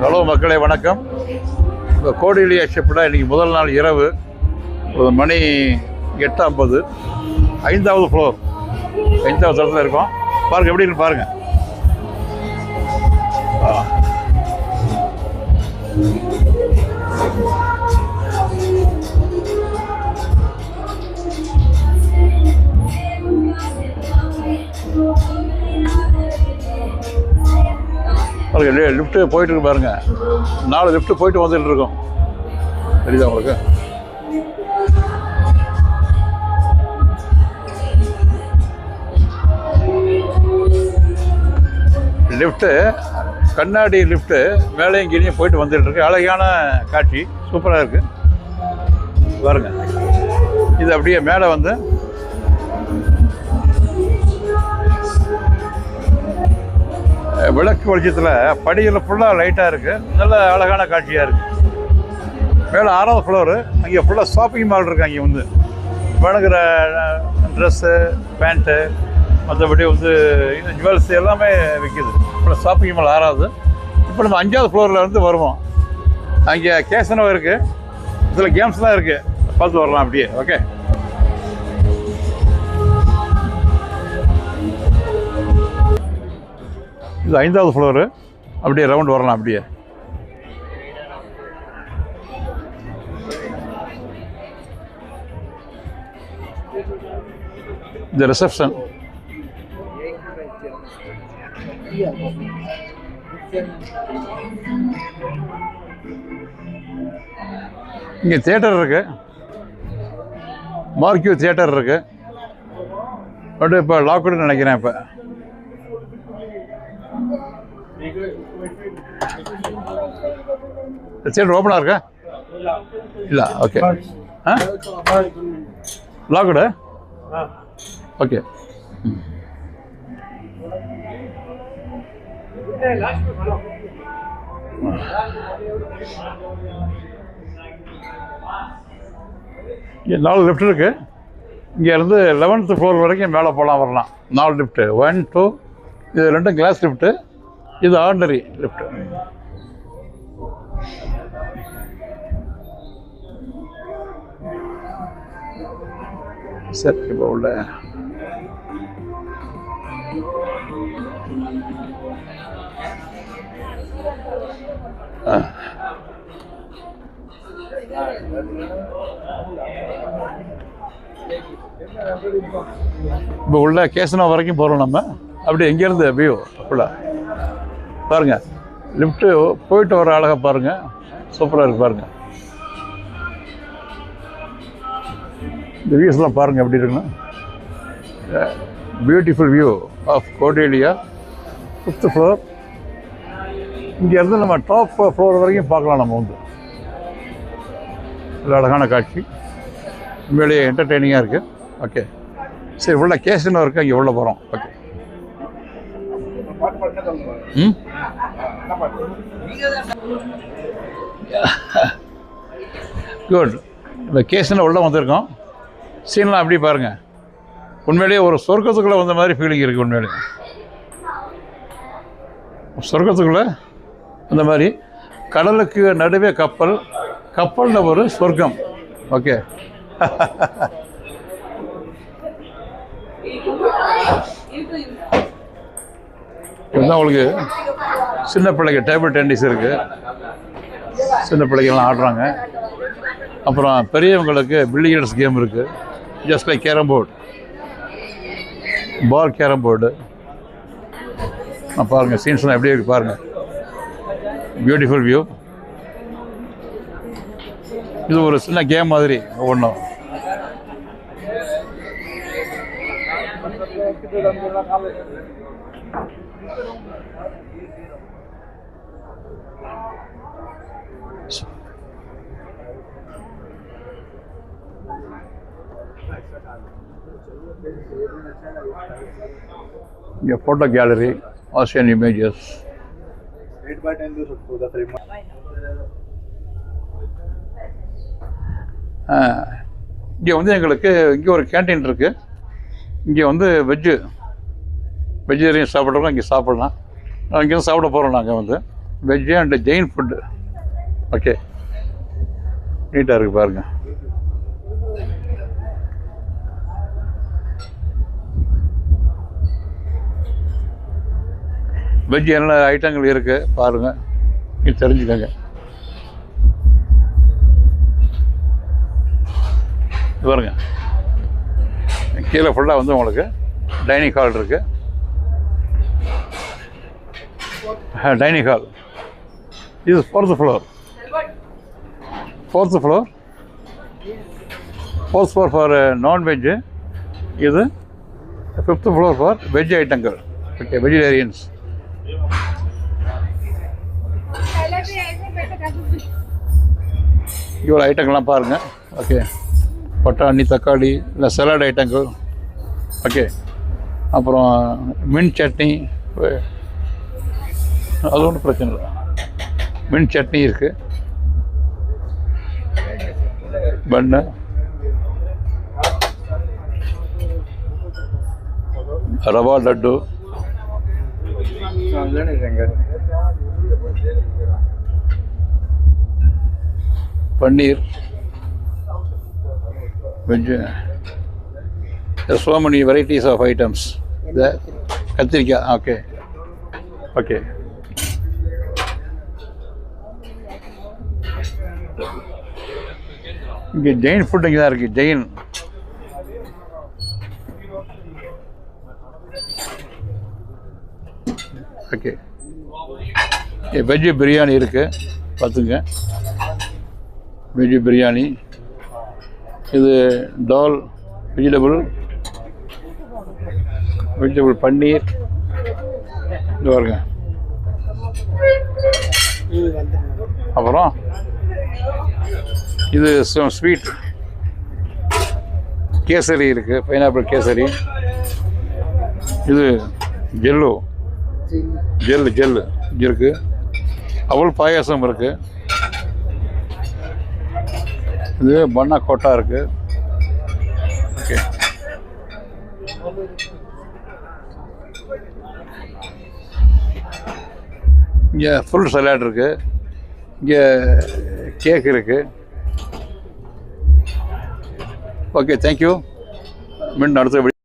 Hello மக்களே வணக்கம். இப்போ கோடிலி ஷிப்பில் இன்றைக்கி முதல் நாள் இரவு. ஒரு மணி எட்டு ஐம்பது. ஐந்தாவது ஃப்ளோர் ஐந்தாவது இடத்துல இருக்கோம். பாருங்கள் எப்படி பாருங்கள் பாருங்க லிஃப்ட்டு போயிட்டு பாருங்க. நாலு லிஃப்ட்டு போயிட்டு வந்துட்டு இருக்கோம். தெரியுதா உங்களுக்கு? லிஃப்ட்டு கண்ணாடி லிஃப்ட்டு மேலேயும் கீழேயும் போயிட்டு வந்துட்டு இருக்கு. அழகான காட்சி. சூப்பராக இருக்கு. பாருங்க. இது அப்படியே மேலே வந்து விளக்கு வெளிச்சத்தில் படியில் ஃபுல்லாக லைட்டாக இருக்குது நல்ல அழகான காட்சியாக இருக்குது மேலே ஆறாவது ஃப்ளோரு அங்கே ஃபுல்லாக ஷாப்பிங் மால் இருக்குது அங்கே வந்து. வேணுங்கிற ட்ரெஸ்ஸு பேண்ட்டு மற்றபடி வந்து ஜுவல்ஸ் எல்லாமே விற்கிது ஃபுல்லாக ஷாப்பிங் மால் ஆறாவது. இப்போ நம்ம அஞ்சாவது ஃப்ளோரில் இருந்து வருவோம். அங்கே கேசனோ இருக்குது இதில் கேம்ஸ்லாம் இருக்குது பார்த்து வரலாம் அப்படியே. ஓகே இது ஐந்தாவது ஃப்ளோரு அப்படியே ரவுண்ட் வரலாம் அப்படியே. இந்த ரிசப்ஷன் இங்கே தியேட்டர் இருக்கு. மார்க்யூ தியேட்டர் இருக்கு. பட் இப்போ லாக்டவுன் நினைக்கிறேன் இப்போ. தியேட்டர் ஓப்பனாக இருக்கா? இல்லை ஓகே ஆ? லாக்டு ஓகே இங்கே நாலு லிஃப்ட் இருக்கு. இங்கேருந்து லெவன்த்து ஃப்ளோர் வரைக்கும் மேலே போகலாம் வரலாம். நாலு லிஃப்ட்டு ஒன் டூ இது ரெண்டும் கிளாஸ் லிஃப்ட்டு இது ஆர்டினரி லிஃப்ட். சரி இப்போ உள்ள ஆ. இப்போ உள்ள கேசனா வரைக்கும் போகிறோம் நம்ம. அப்படி எங்கேருந்து வியூ ஃபுல்லாக பாருங்கள் லிஃப்ட்டு போயிட்டு வர அழகாக பாருங்கள் சூப்பராக இருக்குது பாருங்கள் இந்த வியூஸ்லாம் பாருங்கள் எப்படி இருக்குன்னா. Beautiful view of Cordelia fifth floor இங்கேருந்து நம்ம டாப் ஃப்ளோர் வரைக்கும் பார்க்கலாம் நம்ம வந்து. நல்ல அழகான காட்சி. உண்மையிலேயே என்டர்டெய்னிங்காக இருக்குது ஓகே சரி உள்ள கேசினோ இருக்குது அங்கே உள்ளே போகிறோம் ஓகே குட் இப்போ கேஸில் உள்ளே வந்திருக்கோம். சீன்லாம் அப்படி பாருங்கள் உண்மையிலேயே ஒரு சொர்க்கத்துக்குள்ளே வந்த மாதிரி ஃபீலிங் இருக்குது உண்மையிலேயே சொர்க்கத்துக்குள்ளே அந்த மாதிரி கடலுக்கு நடுவே கப்பல் கப்பலில் ஒரு சொர்க்கம். ஓகே இதுதான் உங்களுக்கு சின்ன பிள்ளைங்க டேபிள் டென்னிஸ் இருக்குது சின்ன பிள்ளைங்கள்லாம் ஆடுறாங்க. அப்புறம் பெரியவங்களுக்கு பில்லியர்ஸ் கேம் இருக்குது just like carrom board ball carrom board பாருங்கள் சீன்ஸ்லாம் எப்படி இருக்கு பாருங்கள் பியூட்டிஃபுல் வியூ இது ஒரு சின்ன கேம் மாதிரி ஒவ்வொன்றும் இங்கே your photo gallery, ocean images. 8 by 10 to the frame. இங்கே வந்து எங்களுக்கு இங்கே ஒரு கேன்டீன் இருக்குது இங்கே வந்து வெஜ்ஜு வெஜிடேரியன் சாப்பிட்றவங்க இங்கே சாப்பிட்லாம். அங்கேயும் சாப்பிட போகிறோம் நாங்கள் வந்து. Veg and Jain food okay நீட்டாக இருக்குது பாருங்கள் வெஜ் என்ன ஐட்டங்கள் இருக்குது பாருங்கள் நீ தெரிஞ்சுக்கோங்க. பாருங்க. கீழே ஃபுல்லாக வந்து உங்களுக்கு டைனிங் ஹால் இருக்குது டைனிங் ஹால் இது fourth floor fourth floor fourth floor for non veg இது ஃபிஃப்த் ஃப்ளோர் ஃபார் வெஜ் ஐட்டங்கள் ஓகே வெஜிடேரியன்ஸ் இவ்வளோ ஐட்டங்கள்லாம் பாருங்கள் ஓகே பட்டாணி தக்காளி இல்லை சலாட் ஐட்டங்கள் ஓகே அப்புறம் மின் சட்னி அது ஒன்றும் பிரச்சனை இல்லை. மின் சட்னி இருக்குது bun rava laddu. Paneer. Veg. So many varieties of items கத்திரிக்காய் ஓகே ஓகே இங்கே ஜெயின் ஃபுட் இங்கே தான் இருக்குது ஜெயின். ஓகே வெஜ்ஜு பிரியாணி இருக்குது பார்த்துங்க. வெஜ்ஜு பிரியாணி இது டால் வெஜிடபிள் வெஜிடபிள் பன்னீர் இது பாருங்க அப்புறம்? இது ஸ்வீட் கேசரி இருக்குது பைனாப்பிள் கேசரி. இது ஜெல்லு ஜெல்லு ஜெல்லு இருக்குது அவள் பாயாசம் இருக்குது இது பண்ணா கோட்டா இருக்குது ஓகே இங்கே ஃபுல் சலாட் இருக்குது இங்கே கேக் இருக்குது இருக்கு ஓகே தேங்க்யூ மீண்டும் அடுத்த